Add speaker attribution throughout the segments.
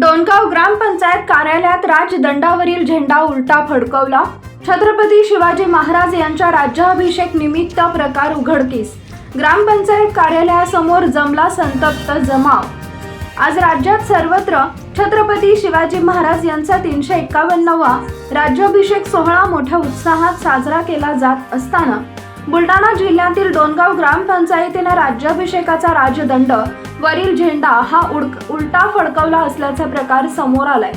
Speaker 1: डोणगाव ग्रामपंचायत कार्यालयात राजदंडावरील झेंडा उलटा फडकवला. छत्रपती शिवाजी महाराज यांच्या राज्याभिषेक निमित्त प्रकार उघडकीस. ग्रामपंचायत कार्यालयासमोर जमला संतप्त जमाव. आज राज्यात सर्वत्र छत्रपती शिवाजी महाराज यांचा तीनशे एक्कावन्नवा राज्याभिषेक सोहळा मोठ्या उत्साहात साजरा केला जात असताना बुलढाणा जिल्ह्यातील डोनगाव ग्रामपंचायतीने राज्याभिषेकाचा राजदंड वरील झेंडा हा उड- उलटा फडकवला असल्याचा प्रकार समोर आलाय.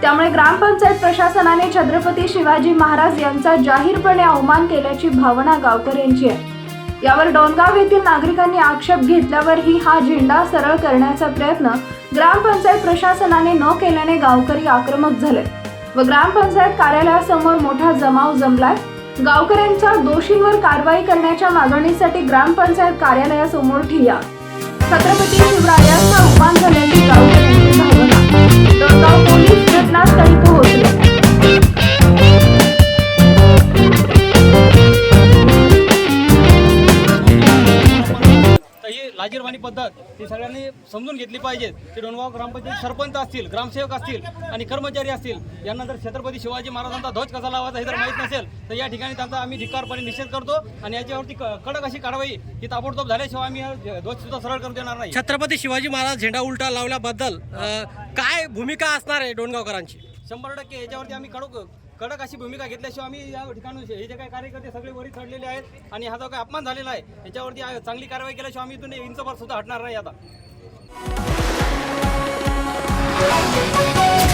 Speaker 1: त्यामुळे ग्रामपंचायत प्रशासनाने छत्रपती शिवाजी महाराज यांचा जाहीरपणे अवमान केल्याची भावना गावकऱ्यांची आहे. यावर डोनगाव येथील नागरिकांनी आक्षेप घेतल्यावरही हा झेंडा सरळ करण्याचा प्रयत्न ग्रामपंचायत प्रशासनाने न केल्याने गावकरी आक्रमक झाले. व ग्रामपंचायत कार्यालयासमोर मोठा जमाव जमलाय. गावकऱ्यांच्या दोषींवर कारवाई करण्याच्या मागणीसाठी ग्रामपंचायत कार्यालयासमोर ठिय्या. छत्रपती शिवरायांचा अपमान झाल्याची
Speaker 2: गावकऱ्यांनी लाजीरवाणी पद्धत ती सगळ्यांनी समजून घेतली पाहिजे. की डोणगाव ग्रामपंचायत सरपंच असतील ग्रामसेवक असतील आणि कर्मचारी असतील यांना जर छत्रपती शिवाजी महाराजांचा ध्वज कसा लावायचा हे जर माहीत नसेल तर या ठिकाणी त्यांचा आम्ही धिक्कारपणे निषेध करतो आणि याच्यावरती क- कडक अशी कारवाई ही ताबडतोब झाल्याशिवाय आम्ही ध्वज सुद्धा सरळ करू देणार नाही.
Speaker 3: छत्रपती शिवाजी महाराज झेंडा उलटा लावल्याबद्दल काय भूमिका असणार आहे डोणगावकरांची?
Speaker 2: शंभर टक्के याच्यावरती आम्ही कडक कडक अशी भूमिका घेतल्याशिवाय आम्ही या ठिकाणी हे जे काही कार्यकर्ते सगळे वरी चढलेले आहेत आणि हा जो काही अपमान झालेला आहे याच्यावरती चांगली कारवाई केल्याशिवाय आम्ही इथून इंचभर सुद्धा हटणार नाही आता.